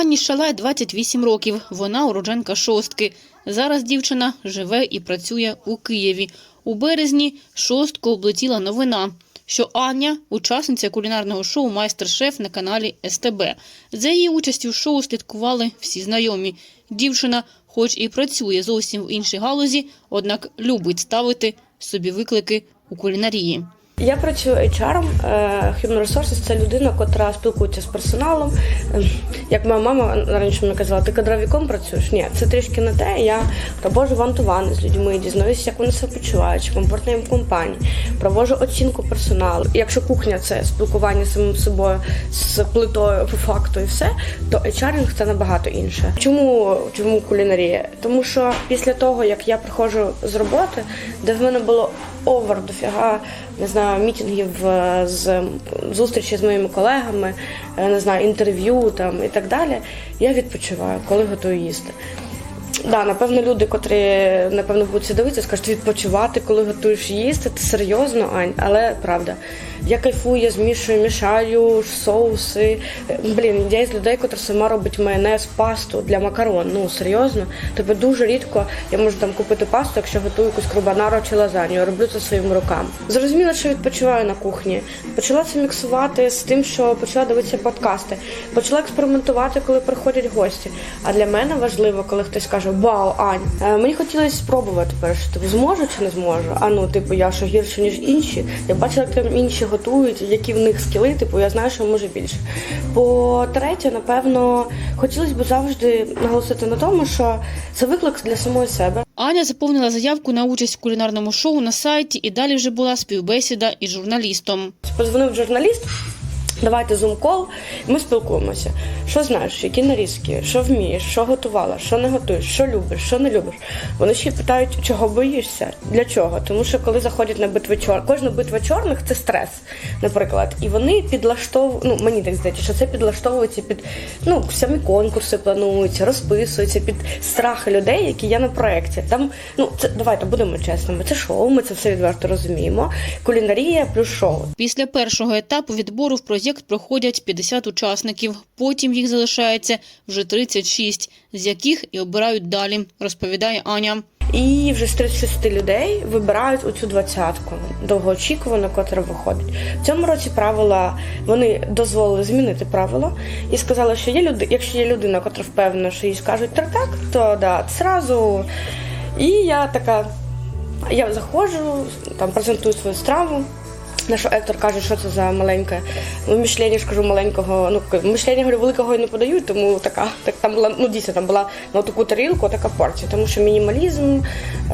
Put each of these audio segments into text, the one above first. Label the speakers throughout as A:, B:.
A: Анні Шалай 28 років. Вона уродженка шостки. Зараз дівчина живе і працює у Києві. У березні шостку облетіла новина, що Аня – учасниця кулінарного шоу «Майстер-шеф» на каналі СТБ. За її участю в шоу слідкували всі знайомі. Дівчина, хоч і працює зовсім в іншій галузі, однак любить ставити собі виклики у кулінарії.
B: Я працюю HR, е, Human Resources – це людина, котра спілкується з персоналом. Е, Як моя мама раніше мені казала, ти кадровіком працюєш? Ні, це трішки не те. Я проводжу вантувани з людьми, дізнаюся, як вони себе почувають, чи комфортно їм в компанії, проводжу оцінку персоналу. І Якщо кухня це спілкування з самим собою, з плитою по факту і все, то HR це набагато інше. Чому, чому кулінарія? Тому що після того, як я приходжу з роботи, де в мене було овер дофіга, не знаю, мітингів е, з зустрічі з моїми колегами, е, не знаю, інтерв'ю там і так далі. Я відпочиваю, коли готую їсти. Да, напевно, люди, котрі напевно будуть це дивитися, скажуть відпочивати, коли готуєш їсти. Це серйозно, Ань, але правда. Я кайфую, я змішую, мішаю соуси. Блін, я із людей, котрі сама робить майонез, пасту для макарон. Ну серйозно. Тобто дуже рідко я можу там купити пасту, якщо готую якусь крубанару чи лазанью. Я роблю це своїми руками. Зрозуміло, що відпочиваю на кухні. Почала це міксувати з тим, що почала дивитися подкасти. Почала експериментувати, коли приходять гості. А для мене важливо, коли хтось каже Вау, Ань, е, мені хотілося спробувати перше. Типу, зможу чи не зможу? А ну, типу, я що гірше, ніж інші. Я бачила, як там інші готують, які в них скіли, типу, я знаю, що може більше. По-третє, напевно, хотілося б завжди наголосити на тому, що це виклик для самої себе.
A: Аня заповнила заявку на участь в кулінарному шоу на сайті і далі вже була співбесіда із журналістом.
B: Позвонив журналіст. Давайте зум-кол, ми спілкуємося. Що знаєш, які нарізки, що вмієш, що готувала, що не готуєш, що любиш, що не любиш. Вони ще питають, чого боїшся, для чого. Тому що коли заходять на битви чорних, кожна битва чорних це стрес, наприклад. І вони підлаштовують, ну мені так здається, що це підлаштовується під ну самі конкурси плануються, розписуються під страхи людей, які є на проєкті. Там ну це давайте будемо чесними. Це шоу, ми це все відверто розуміємо. Кулінарія плюс шоу.
A: Після першого етапу відбору в проєкт проходять 50 учасників. Потім їх залишається вже 36, з яких і обирають далі, розповідає Аня.
B: І вже з 36 людей вибирають оцю двадцятку довгоочікувану, котра виходить. В цьому році правила вони дозволили змінити правила і сказали, що є люди, якщо є людина, котра впевнена, що їй скажуть так, так, то да, зразу. І я така, я заходжу, там презентую свою страву. Наш Ектор каже, що це за маленьке. Ну, Мішлення ж кажу маленького. Ну мішлення говорю, великого і не подають, тому така так там була. Ну дійсно там була на таку тарілку, така порція. Тому що мінімалізм.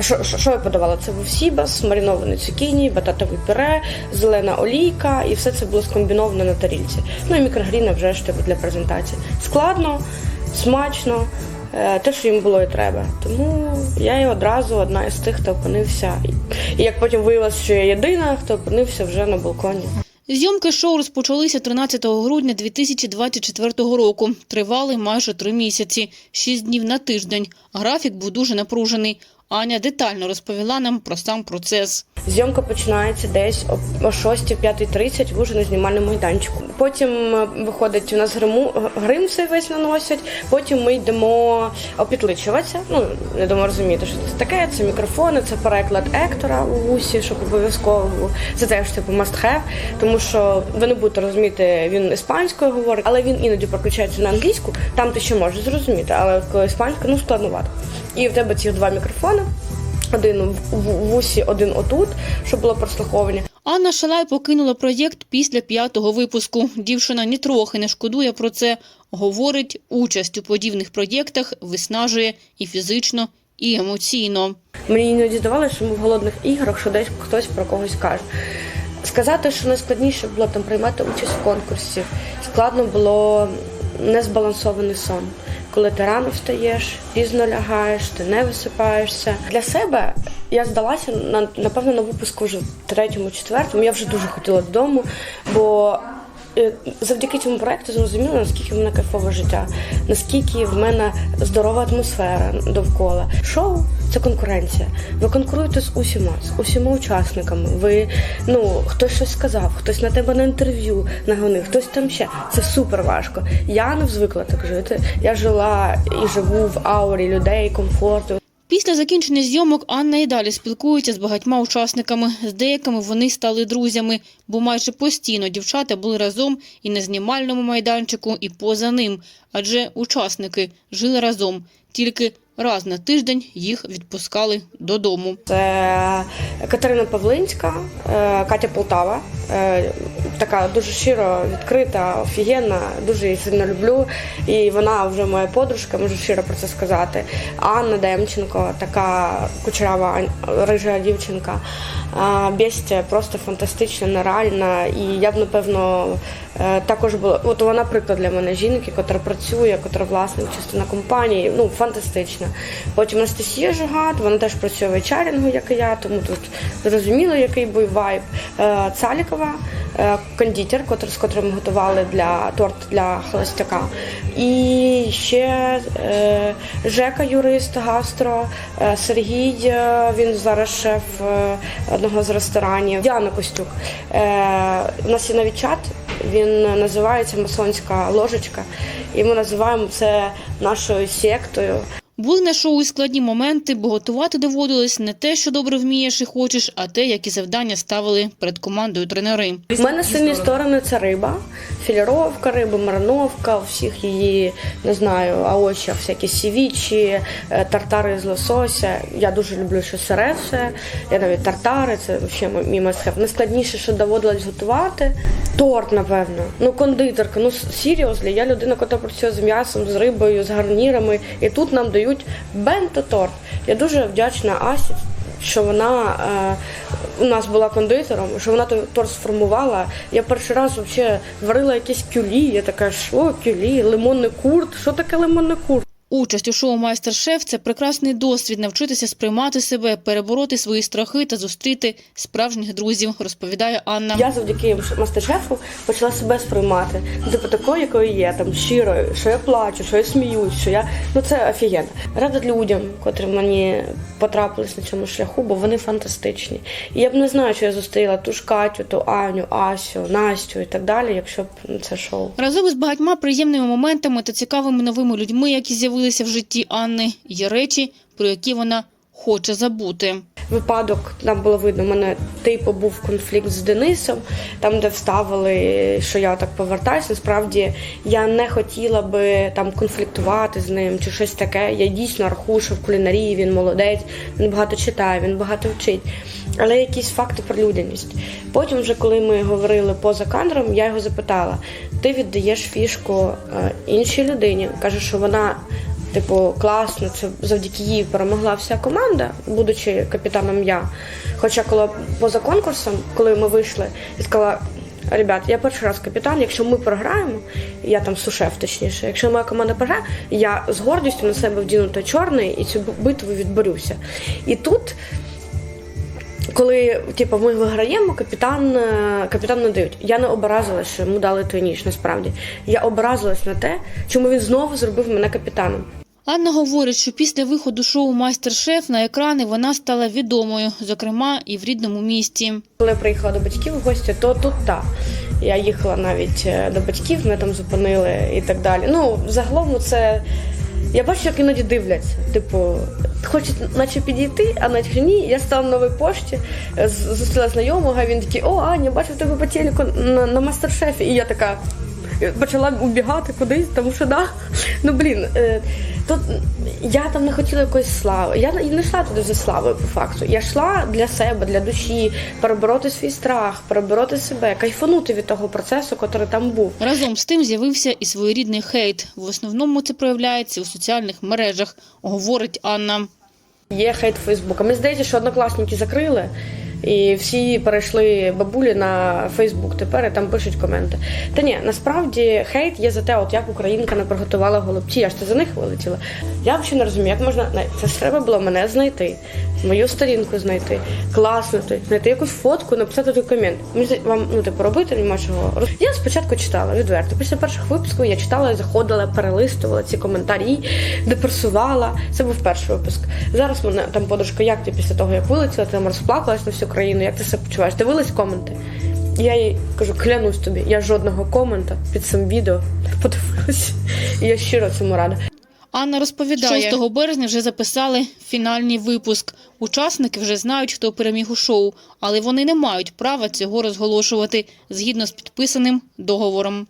B: Що, що, що я подавала? Це був сібас, маринований цукіні, бататове пюре, зелена олійка, і все це було скомбіновано на тарілці. Ну і мікрогріна вже ж типу, для презентації. Складно, смачно. Е, Те, що їм було і треба. Тому я і одразу одна із тих, хто опинився. І як потім виявилося, що я єдина, хто опинився вже на балконі.
A: Зйомки шоу розпочалися 13 грудня 2024 року. Тривали майже три місяці, шість днів на тиждень. Графік був дуже напружений. Аня детально розповіла нам про сам процес.
B: Зйомка починається десь о 6-5.30 в уже знімальному майданчику. Потім е, виходить у нас гриму, грим цей весь наносять. Потім ми йдемо опітличуватися. Ну я думаю, розумієте, що це таке. Це мікрофони, це переклад Ектора у вусі, щоб обов'язково це теж типу have, тому що ви не будете розуміти, він іспанською говорить, але він іноді переключається на англійську. Там ти ще можеш зрозуміти, але коли іспанська, ну складновато. І в тебе ці два мікрофони. Один в усі, один отут, щоб було прослуховування.
A: Анна Шалай покинула проєкт після п'ятого випуску. Дівчина нітрохи не шкодує про це. Говорить, участь у подібних проєктах виснажує і фізично, і емоційно.
B: Мені іноді здавалося, що ми в голодних іграх, що десь хтось про когось каже. Сказати, що найскладніше було там приймати участь в конкурсі. Складно було незбалансований сон. Коли ти рано встаєш, пізно лягаєш, ти не висипаєшся. Для себе я здалася на напевно на випуску вже третьому, четвертому. Я вже дуже хотіла додому, бо завдяки цьому проекту зрозуміла, наскільки в мене кайфове життя, наскільки в мене здорова атмосфера довкола. Шоу це конкуренція. Ви конкуруєте з усіма, з усіма учасниками. Ви ну хтось щось сказав, хтось на тебе на інтерв'ю нагонив, хтось там ще. Це супер важко. Я не звикла так жити. Я жила і живу в аурі людей, комфорту.
A: Після закінчення зйомок Анна і далі спілкується з багатьма учасниками. З деякими вони стали друзями, бо майже постійно дівчата були разом і на знімальному майданчику, і поза ним. Адже учасники жили разом. Тільки раз на тиждень їх відпускали додому.
B: Це Катерина Павлинська, е, Катя Полтава. Е, Така дуже щиро відкрита, офігенна, дуже її сильно люблю. І вона вже моя подружка, можу щиро про це сказати. Анна Демченко, така кучерава рижа дівчинка. А, просто фантастична, нереальна. І я б напевно також була. От вона приклад для мене жінки, яка працює, яка власник частина компанії. Ну, фантастична. Потім Анастасія Жигат, вона теж працює в вечерінгу, як і я, тому тут зрозуміло, який був вайб. Е, Цалікова, е, кондитер, з котрим готували для торт для холостяка. І ще е, Жека, юрист, гастро, е, Сергій, е, він зараз шеф е, одного з ресторанів. Діана Костюк. Е, у нас є навіть чат, він називається Масонська ложечка, і ми називаємо це нашою сектою.
A: Були на шоу і складні моменти, бо готувати доводилось не те, що добре вмієш і хочеш, а те, які завдання ставили перед командою тренери.
B: У мене сильні сторони це риба, філіровка риби, марановка, всіх її не знаю, аочі, всякі сівічі, е, тартари з лосося. Я дуже люблю що сире все. Я навіть тартари, це взагалі мій мастхев. Найскладніше, що доводилось готувати. Торт, напевно. Ну, кондитерка, ну серйозно. Я людина, яка працює з м'ясом, з рибою, з гарнірами. І тут нам дають бенто-торт. Я дуже вдячна Асі, що вона е, у нас була кондитером, що вона торт сформувала. Я перший раз взагалі варила якісь кюлі. Я така, що кюлі, лимонний курт? Що таке лимонний курт?
A: Участь у шоу «Майстер-шеф» – це прекрасний досвід навчитися сприймати себе, перебороти свої страхи та зустріти справжніх друзів, розповідає Анна.
B: Я завдяки мастер-шефу почала себе сприймати. Типу такою, якою є, там щирою, що я плачу, що я сміюсь, що я. Ну це офігенно. Рада людям, котрі мені потрапились на цьому шляху, бо вони фантастичні. І я б не знаю, що я зустріла ту ж Катю, ту Аню, Асю, Настю і так далі, якщо б це шоу.
A: Разом із багатьма приємними моментами та цікавими новими людьми, які з'явилися в житті Анни, є речі, про які вона хоче забути.
B: випадок там було видно, у мене типу був конфлікт з Денисом, там де вставили, що я так повертаюся. Насправді я не хотіла би там конфліктувати з ним чи щось таке. Я дійсно рахую, що в кулінарії він молодець, він багато читає, він багато вчить. Але якісь факти про людяність. Потім, вже коли ми говорили поза кадром, я його запитала: ти віддаєш фішку е, іншій людині, каже, що вона Типу, класно, це завдяки їй перемогла вся команда, будучи капітаном я. Хоча коли поза конкурсом, коли ми вийшли, я сказала. Ребят, я перший раз капітан. Якщо ми програємо, я там сушеф, точніше. Якщо моя команда програє, я з гордістю на себе вдіну той чорний і цю битву відборюся. І тут, коли типу, ми виграємо, капітан, е, капітан не дають. Я не образилась, що йому дали той ніж, насправді. Я образилась на те, чому він знову зробив мене капітаном.
A: Анна говорить, що після виходу шоу «Майстер-шеф» на екрани вона стала відомою, зокрема і в рідному місті.
B: Коли я приїхала до батьків в гості, то тут так. Я їхала навіть е, до батьків, мене там зупинили і так далі. Ну, загалом це. Я бачу, як іноді дивляться. Типу, хочуть наче підійти, а наче ні. Я стала на новій пошті, е, зустріла знайомого, він такий, о, Аня, бачу в тебе по телеку на, на мастер-шефі. І я така почала убігати кудись, тому що да. Ну блін, е, тут я там не хотіла якоїсь слави. Я не йшла туди за славою по факту. Я йшла для себе, для душі, перебороти свій страх, перебороти себе, кайфанути від того процесу, який там був.
A: Разом з тим з'явився і своєрідний хейт. В основному це проявляється у соціальних мережах, говорить Анна.
B: Є хейт Фейсбука. Мені здається, що однокласники закрили. І всі перейшли бабулі на Фейсбук тепер і там пишуть коменти. Та ні, насправді хейт є за те, от як українка не приготувала голубці. Я ж це за них вилетіла. Я взагалі не розумію, як можна це ж треба було мене знайти, мою сторінку знайти, класнути, знайти якусь фотку, написати той комент. Вам ну типу робити нема чого. Я спочатку читала відверто. Після перших випусків я читала, заходила, перелистувала ці коментарі, депресувала. Це був перший випуск. Зараз мене там подружка, як ти після того, як вилетіла, там розплакалась на всю країну, як ти себе почуваєш? Дивилась коменти? Я їй кажу, клянусь тобі, я жодного комента під цим відео не подивилась. І я щиро цьому рада.
A: Анна розповідає, 6 березня вже записали фінальний випуск. Учасники вже знають, хто переміг у шоу, але вони не мають права цього розголошувати згідно з підписаним договором.